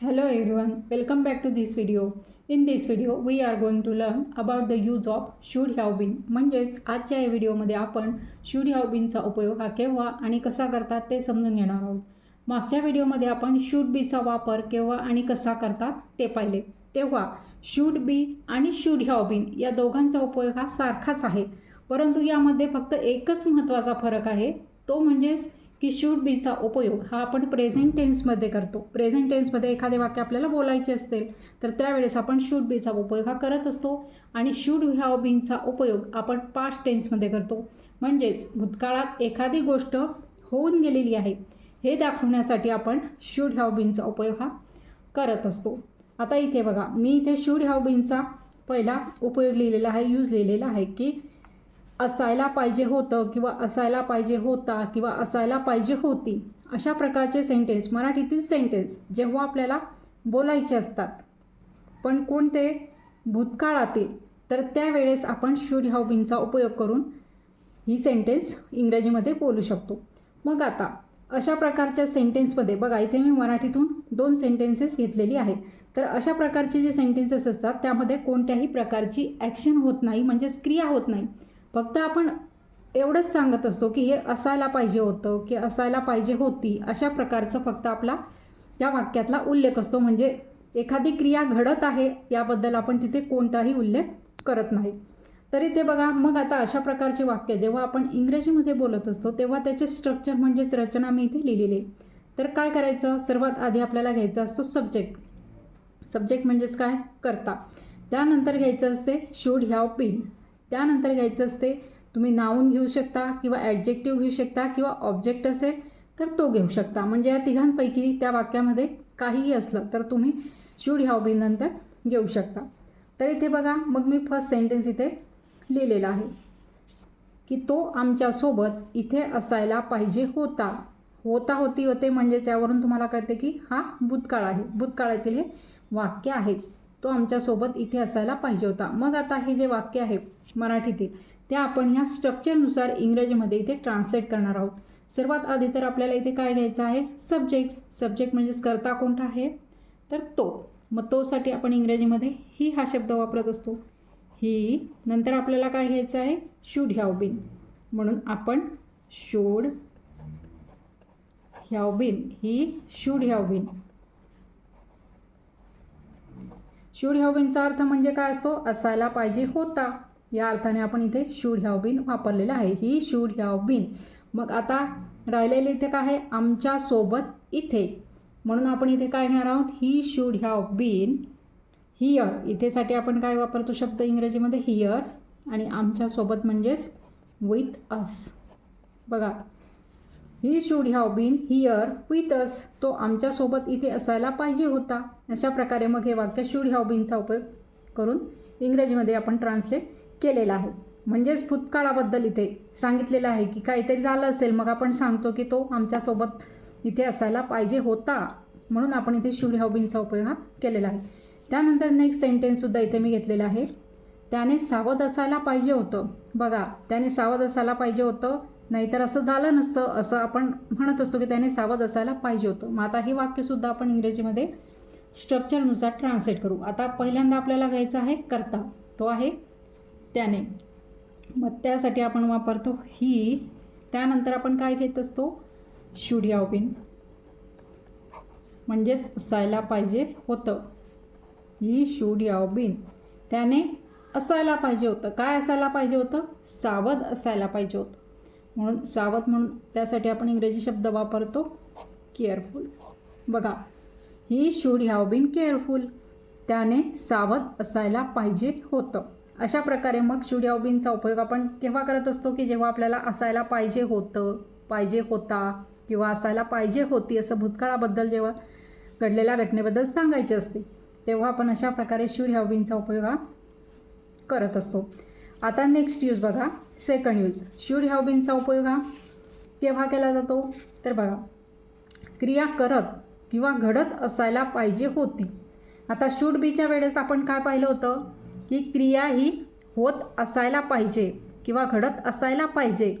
Hello everyone, welcome back to this video. In this video we are going to learn about the use of should have been म्हणजेच आजच्या या व्हिडिओमध्ये आपण should have बीनचा उपयोग हा केव्हा आणि कसा करतात ते समजून घेणार आहोत मागच्या व्हिडिओमध्ये आपण शूड बीचा वापर केव्हा आणि कसा करतात ते पाहिले तेव्हा शूड बी आणि शूड हॅव बीन या दोघांचा उपयोग हा सारखाच आहे परंतु यामध्ये फक्त एकच महत्त्वाचा फरक आहे तो म्हणजेच की शूड बीचा उपयोग हा आपण प्रेझेंट टेन्समध्ये करतो. प्रेझेंट टेन्समध्ये एखादे वाक्य आपल्याला बोलायचे असेल तर त्यावेळेस आपण शूड बीचा उपयोग हा करत असतो आणि शूड हॅव बीनचा उपयोग आपण पास्ट टेन्समध्ये करतो. म्हणजेच भूतकाळात एखादी गोष्ट होऊन गेलेली आहे हे दाखवण्यासाठी आपण शूड हॅव बीनचा उपयोग हा करत असतो. आता इथे बघा मी इथे शूड हॅव बीनचा पहिला उपयोग लिहिलेला आहे यूज लिहिलेला आहे की असायला पाहिजे होतं किंवा असायला पाहिजे होता किंवा असायला पाहिजे होती अशा प्रकारचे सेंटेन्स मराठीतील सेंटेन्स जेव्हा आपल्याला बोलायचे असतात. पण कोणते भूतकाळातील. तर त्यावेळेस आपण शूड हॅव बीनचा उपयोग करून ही सेंटेन्स इंग्रजीमध्ये बोलू शकतो. मग आता अशा प्रकारच्या सेंटेन्समध्ये बघा इथे मी मराठीतून दोन सेंटेन्सेस घेतलेली आहेत. तर अशा प्रकारचे जे सेंटेन्सेस असतात त्यामध्ये कोणत्याही प्रकारची ॲक्शन होत नाही म्हणजेच क्रिया होत नाही. फक्त आपण एवढंच सांगत असतो की हे असायला पाहिजे होतं की असायला पाहिजे होती अशा प्रकारचं फक्त आपला त्या वाक्यातला उल्लेख असतो. म्हणजे एखादी क्रिया घडत आहे याबद्दल आपण तिथे कोणताही उल्लेख करत नाही. तरी ते बघा मग आता अशा प्रकारचे वाक्य जेव्हा आपण इंग्रजीमध्ये बोलत असतो तेव्हा त्याचे स्ट्रक्चर म्हणजेच रचना मी इथे लिहिलेली आहे. तर काय करायचं? सर्वात आधी आपल्याला घ्यायचा असतो सब्जेक्ट सब्जेक्ट म्हणजेच काय? करता. त्यानंतर घ्यायचं असते शूड हॅव बीन त्यानंतर घ्यायचं असते तुम्ही नावून घेऊ शकता किंवा ॲडजेक्टिव्ह घेऊ शकता किंवा ऑब्जेक्ट असेल तर तो घेऊ शकता. म्हणजे या तिघांपैकी त्या वाक्यामध्ये काहीही असलं तर तुम्ही शूड ह्या ओबीनंतर नंतर घेऊ शकता. तर इथे बघा मग मी फर्स्ट सेंटेन्स इथे लिहिलेला आहे की तो आमच्यासोबत इथे असायला पाहिजे होता. होता होती होते म्हणजेच यावरून तुम्हाला कळते की हा भूतकाळ आहे. भूतकाळातील हे वाक्य आहे. तो आमच्यासोबत इथे असायला पाहिजे होता. मग आता हे जे वाक्य आहे मराठीतील ते आपण ह्या स्ट्रक्चरनुसार इंग्रजीमध्ये इथे ट्रान्सलेट करणार आहोत. सर्वात आधी तर आपल्याला इथे काय घ्यायचं आहे? सब्जेक्ट सब्जेक्ट म्हणजेच करता कोणता आहे? तर तो. मग तोसाठी आपण इंग्रजीमध्ये ही हा शब्द वापरत असतो. ही. नंतर आपल्याला काय घ्यायचं आहे? शूड ह्याव बीन म्हणून आपण should have been he should have been should have बीनचा अर्थ म्हणजे काय असतो? असायला पाहिजे होता. या अर्थाने आपण इथे शूड हॅव बीन वापरलेलं आहे. ही शूड हॅव बीन मग आता राहिलेले इथे काय आहे? आमच्यासोबत इथे. म्हणून आपण इथे काय घेणार आहोत? He should have been here इथेसाठी आपण काय वापरतो शब्द इंग्रजीमध्ये? हियर आणि आमच्यासोबत म्हणजेच विथ अस बघा he should have been here with us तो आमच्यासोबत इथे असायला पाहिजे होता. अशा प्रकारे मग हे वाक्य शूड हॅव बीनचा उपयोग करून इंग्रजीमध्ये आपण ट्रान्सलेट केलेला आहे. म्हणजेच भूतकाळाबद्दल इथे सांगितलेलं आहे की काहीतरी झालं असेल मग आपण सांगतो की तो आमच्यासोबत इथे असायला पाहिजे होता. म्हणून आपण इथे शूड हॅव बीनचा उपयोग हा केलेला आहे. त्यानंतर नेक्स्ट सेंटेन्ससुद्धा इथे मी घेतलेलं आहे. त्याने सावध असायला पाहिजे होतं. बघा त्याने सावध असायला पाहिजे होतं. नाहीतर असं झालं नसतं असं आपण म्हणत असतो की त्याने सावध असायला पाहिजे होतं. मग आता हे वाक्यसुद्धा आपण इंग्रजीमध्ये स्ट्रक्चरनुसार ट्रान्सलेट करू. आता पहिल्यांदा आपल्याला घ्यायचा आहे करता. तो आहे त्याने. मग त्यासाठी आपण वापरतो ही. त्यानंतर आपण काय घेत असतो? शुड या बीन म्हणजेच असायला पाहिजे होतं. ही शूड हॅव बीन त्याने असायला पाहिजे होतं. काय असायला पाहिजे होतं? सावध असायला पाहिजे होतं. म्हणून सावध म्हणून त्यासाठी आपण इंग्रजी शब्द वापरतो केअरफुल बघा he should have been careful त्याने सावध असायला पाहिजे होतं. अशा प्रकारे मग शूड हॅव बीनचा उपयोग आपण केव्हा करत असतो की जेव्हा आपल्याला असायला पाहिजे होतं पाहिजे होता किंवा असायला पाहिजे होती असं भूतकाळाबद्दल जेव्हा घडलेल्या घटनेबद्दल सांगायचे असते तेव्हा आपण अशा प्रकारे शूड हॅव बीनचा उपयोग हा करत असतो. आता नेक्स्ट यूज बघा. सेकंड यूज शूड हॅव बीनचा उपयोग हा. केव्हा केला जातो? तर बघा. क्रिया करत किंवा घडत असायला पाहिजे होती. आता शूड बीच्या वेळेस आपण काय पाहिलं होतं? की क्रिया ही होत असायला पाहिजे किंवा घडत असायला पाहिजे.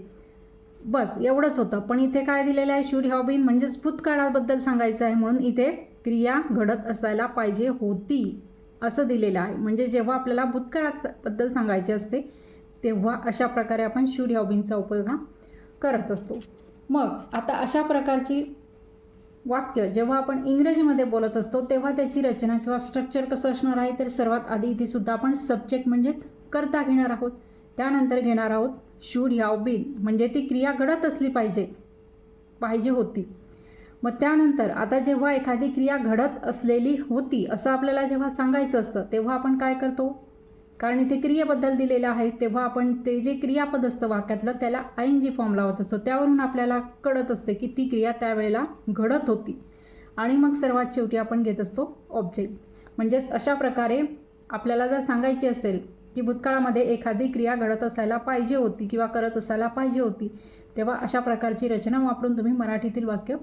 बस एवढंच होतं. पण इथे काय दिलेलं आहे? शूड हॅव बीन म्हणजेच भूतकाळाबद्दल सांगायचं आहे. म्हणून इथे क्रिया घडत असायला पाहिजे होती. असं दिलेलं आहे. म्हणजे जेव्हा आपल्याला भूतकाळाबद्दल सांगायचे असते तेव्हा अशा प्रकारे आपण शूड ह्या उपयोग हा करत असतो. मग आता अशा प्रकारची वाक्य जेव्हा आपण इंग्रजीमध्ये बोलत असतो तेव्हा त्याची रचना किंवा स्ट्रक्चर कसं असणार आहे तर सर्वात आधी इथे सुद्धा आपण सब्जेक्ट म्हणजेच करता घेणार आहोत. त्यानंतर घेणार आहोत शूड ह्याव बीन म्हणजे ती क्रिया घडत असली पाहिजे पाहिजे होती. मग त्यानंतर आता जेव्हा एखादी क्रिया घडत असलेली होती असं आपल्याला जेव्हा सांगायचं असतं तेव्हा आपण काय करतो? कारण इथे क्रियेबद्दल दिलेलं आहे तेव्हा आपण ते जे क्रियापद असतं वाक्यातलं त्याला आय जी फॉर्म लावत असतो. त्यावरून आपल्याला कळत असते की ती क्रिया त्यावेळेला घडत होती. आणि मग सर्वात शेवटी आपण घेत असतो ऑब्जेक्ट म्हणजेच अशा प्रकारे आपल्याला जर सांगायची असेल की भूतकाळामध्ये एखादी क्रिया घडत असायला पाहिजे होती किंवा करत असायला पाहिजे होती तेव्हा अशा प्रकारची रचना वापरून तुम्ही मराठीतील वाक्य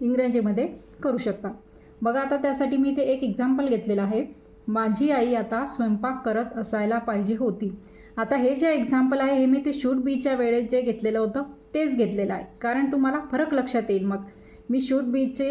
इंग्रजीमध्ये करू शकता. बघा आता त्यासाठी मी इथे एक एक्झाम्पल घेतलेलं आहे. माझी आई आता स्वयंपाक करत असायला पाहिजे होती. आता हे जे एक्झाम्पल आहे हे मी ते शूट बीच्या वेळेत जे घेतलेलं होतं तेच घेतलेलं आहे. कारण तुम्हाला फरक लक्षात येईल मग. मी शूट बीचे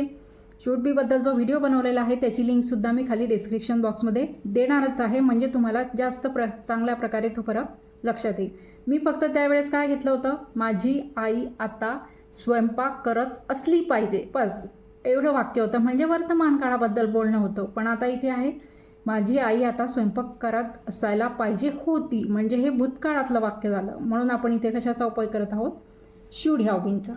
शूट बीबद्दल जो व्हिडिओ बनवलेला आहे त्याची लिंकसुद्धा मी खाली डिस्क्रिप्शन बॉक्समध्ये देणारच आहे. म्हणजे तुम्हाला जास्त प्र चांगल्या प्रकारे तो फरक लक्षात येईल. मी फक्त त्यावेळेस काय घेतलं होतं? माझी आई आता स्वयंपाक करत असली पाहिजे. बस एवढं वाक्य होतं. म्हणजे वर्तमान काळाबद्दल बोलणं होतं. पण आता इथे आहे माझी आई आता स्वयंपाक करत असायला पाहिजे होती. म्हणजे हे भूतकाळातलं वाक्य झालं. म्हणून आपण इथे कशाचा उपयोग करत आहोत? शूड ह्या ओबींचा.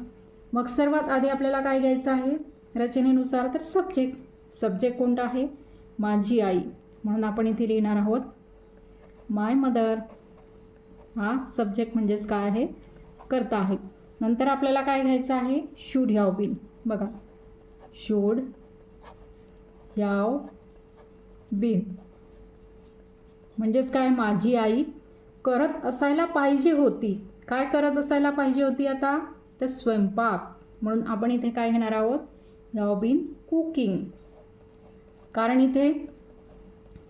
मग सर्वात आधी आपल्याला काय घ्यायचं आहे? रचनेनुसार तर सब्जेक्ट सब्जेक्ट कोणता आहे? माझी आई. म्हणून आपण इथे लिहिणार आहोत माय मदर हा सब्जेक्ट म्हणजेच काय आहे? करता आहे. नंतर आपल्याला काय घ्यायचं आहे? Should have been. बघा. Should have been. म्हणजेच काय? माझी आई करत असायला पाहिजे होती. काय करत असायला पाहिजे होती आता? तर स्वयंपाक. म्हणून आपण इथे काय घेणार आहोत? Have been cooking. कारण इथे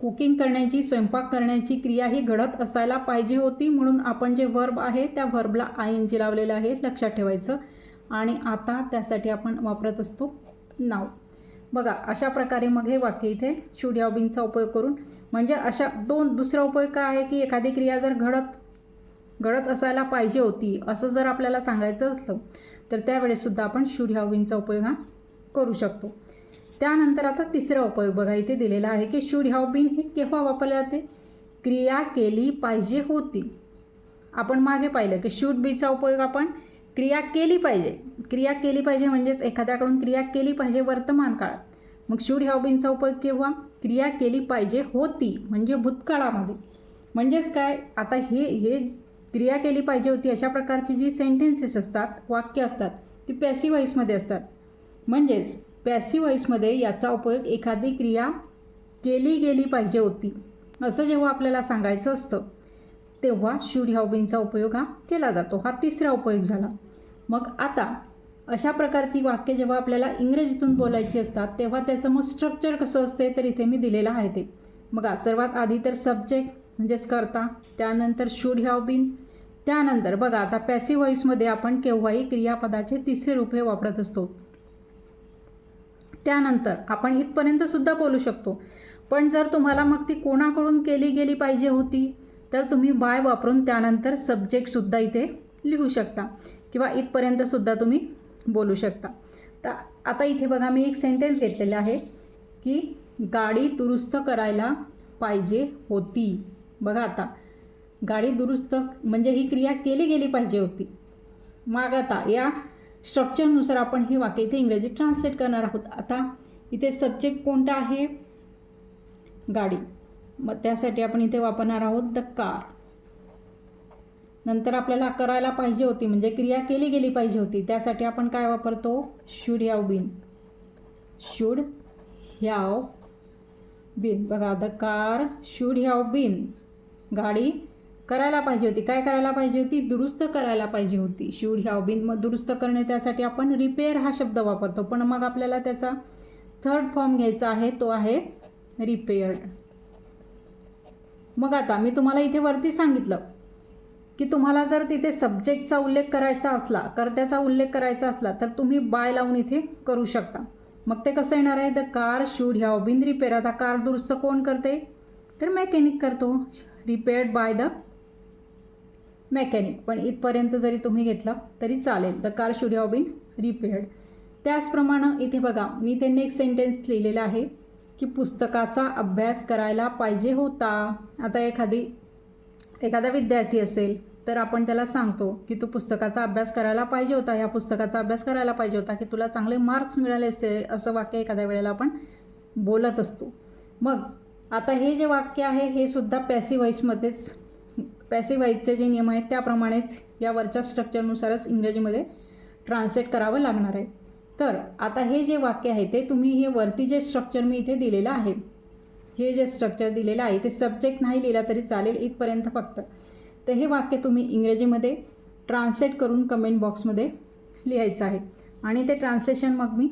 कुकिंग करण्याची स्वयंपाक करण्याची क्रिया ही घडत असायला पाहिजे होती म्हणून आपण जे वर्ब आहे त्या वर्बला आय एन जी लावलेलं आहे लक्षात ठेवायचं. आणि आता त्यासाठी आपण वापरत असतो नाव बघा अशा प्रकारे मग हे वाक्य इथे शूड या उपयोग करून म्हणजे अशा दोन दुसरा उपयोग काय आहे की एखादी क्रिया जर घडत घडत असायला पाहिजे होती असं जर आपल्याला सांगायचं असलं तर त्यावेळेससुद्धा आपण शूड ह्या उपयोग हा करू शकतो. त्यानंतर आता तिसरा उपयोग बघा इथे दिलेला आहे की शूड हॅव बीन हे केव्हा वापरले जाते? क्रिया केली पाहिजे होती. आपण मागे पाहिलं की शूड बीचा उपयोग आपण क्रिया केली पाहिजे. क्रिया केली पाहिजे म्हणजेच एखाद्याकडून क्रिया केली पाहिजे वर्तमान काळात. मग शूड हॅव बीनचा उपयोग केव्हा? क्रिया केली पाहिजे होती म्हणजे भूतकाळामध्ये. म्हणजेच काय? आता हे हे क्रिया केली पाहिजे होती अशा प्रकारची जी सेंटेन्सेस असतात वाक्य असतात ती पॅसिव्हाईसमध्ये असतात. म्हणजेच पॅसिव्ह व्हॉईसमध्ये याचा उपयोग एखादी क्रिया केली गेली पाहिजे होती असं जेव्हा आपल्याला सांगायचं असतं तेव्हा शूड ह्या उपयोग हा केला जातो. हा तिसरा उपयोग झाला. मग आता अशा प्रकारची वाक्य जेव्हा आपल्याला इंग्रजीतून बोलायची असतात तेव्हा त्याचं मग स्ट्रक्चर कसं असते तर इथे मी दिलेलं आहे ते. बघा सर्वात आधी तर सब्जेक्ट म्हणजेच करता त्यानंतर शूड ह्याव बीन त्यानंतर बघा आता पॅसिव्ह व्हॉईसमध्ये आपण केव्हाही क्रियापदाचे तिसरे रूपे वापरत असतो. त्यानंतर आपण इथपर्यंत सुद्धा बोलू शकतो. पण जर तुम्हाला मग ती कोणाकडून केली गेली पाहिजे होती तर तुम्ही बाय वापरून त्यानंतर सब्जेक्टसुद्धा इथे लिहू शकता किंवा इथपर्यंतसुद्धा तुम्ही बोलू शकता. तर आता इथे बघा मी एक सेंटेन्स घेतलेला आहे की गाडी दुरुस्त करायला पाहिजे होती. बघा आता गाडी दुरुस्त म्हणजे ही क्रिया केली गेली पाहिजे होती. मग आता या स्ट्रक्चरनुसार आपण हे वाक्य इथे इंग्रजी ट्रान्सलेट करणार आहोत. आता इथे सब्जेक्ट कोणता आहे? गाडी. मग त्यासाठी आपण इथे वापरणार आहोत द कार नंतर आपल्याला करायला पाहिजे होती म्हणजे क्रिया केली गेली पाहिजे होती. त्यासाठी आपण काय वापरतो? Should have been should have been बघा the car should have been गाडी करायला पाहिजे होती. काय करायला पाहिजे होती? दुरुस्त करायला पाहिजे होती. शूड ह्या बीन मग दुरुस्त करणे त्यासाठी आपण रिपेअर हा शब्द वापरतो. पण मग आपल्याला त्याचा थर्ड फॉर्म घ्यायचा आहे तो आहे रिपेअर्ड मग आता मी तुम्हाला इथे वरती सांगितलं की तुम्हाला जर तिथे सब्जेक्टचा उल्लेख करायचा असला कर्त्याचा उल्लेख करायचा असला तर तुम्ही बाय लावून इथे करू शकता. मग ते कसं येणार आहे? द कार शूड ह्या बिन रिपेअर आता कार दुरुस्त कोण करते? तर मेकॅनिक करतो. Repaired by the mechanic. पण इथपर्यंत जरी तुम्ही घेतला तरी चालेल. The car should have been repaired त्याचप्रमाणे इथे बघा मी ते नेक्स्ट सेंटेन्स लिहिलेलं आहे की पुस्तकाचा अभ्यास करायला पाहिजे होता. आता एखादी एखादा विद्यार्थी असेल तर आपण त्याला सांगतो की तू पुस्तकाचा अभ्यास करायला पाहिजे होता. ह्या पुस्तकाचा अभ्यास करायला पाहिजे होता की तुला चांगले मार्क्स मिळाले असते असं वाक्य एखाद्या वेळेला आपण बोलत असतो. मग आता हे जे वाक्य आहे हे सुद्धा पॅसिव्ह पॅसिवाईजचे जे नियम आहेत त्याप्रमाणेच या वरच्या स्ट्रक्चरनुसारच इंग्रजीमध्ये ट्रान्सलेट करावं लागणार आहे. तर आता हे जे वाक्य आहे ते तुम्ही हे वरती जे स्ट्रक्चर मी इथे दिलेलं आहे हे जे स्ट्रक्चर दिलेलं आहे ते सब्जेक्ट नाही लिहिला तरी चालेल इथपर्यंत फक्त. तर हे वाक्य तुम्ही इंग्रजीमध्ये ट्रान्सलेट करून कमेंट बॉक्समध्ये लिहायचं आहे. आणि ते ट्रान्सलेशन मग मी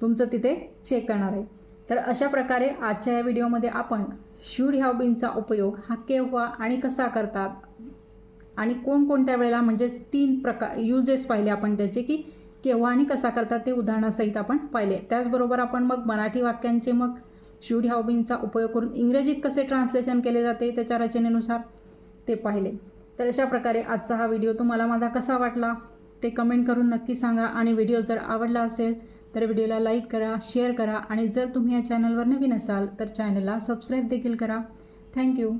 तुमचं तिथे चेक करणार आहे. तर अशा प्रकारे आजच्या या व्हिडिओमध्ये आपण शूड ह्या बीनचा उपयोग हा केव्हा आणि कसा करतात? आणि कोणकोणत्या वेळेला म्हणजेच तीन प्रकार युजेस पाहिले आपण त्याचे की केव्हा आणि कसा करतात ते उदाहरणासहित आपण पाहिले. त्याचबरोबर आपण मग मराठी वाक्यांचे मग शूड ह्या बीनचा उपयोग करून इंग्रजीत कसे ट्रान्सलेशन केले जाते त्याच्या रचनेनुसार ते पाहिले. तर अशा प्रकारे आजचा हा व्हिडिओ तुम्हाला माझा कसा वाटला ते कमेंट करून नक्की सांगा आणि व्हिडिओ जर आवडला असेल तर व्हिडिओला लाईक करा शेअर करा आणि जर तुम्ही या चॅनलवर नवीन असाल तर चॅनलला सबस्क्राईब देखील करा. थँक्यू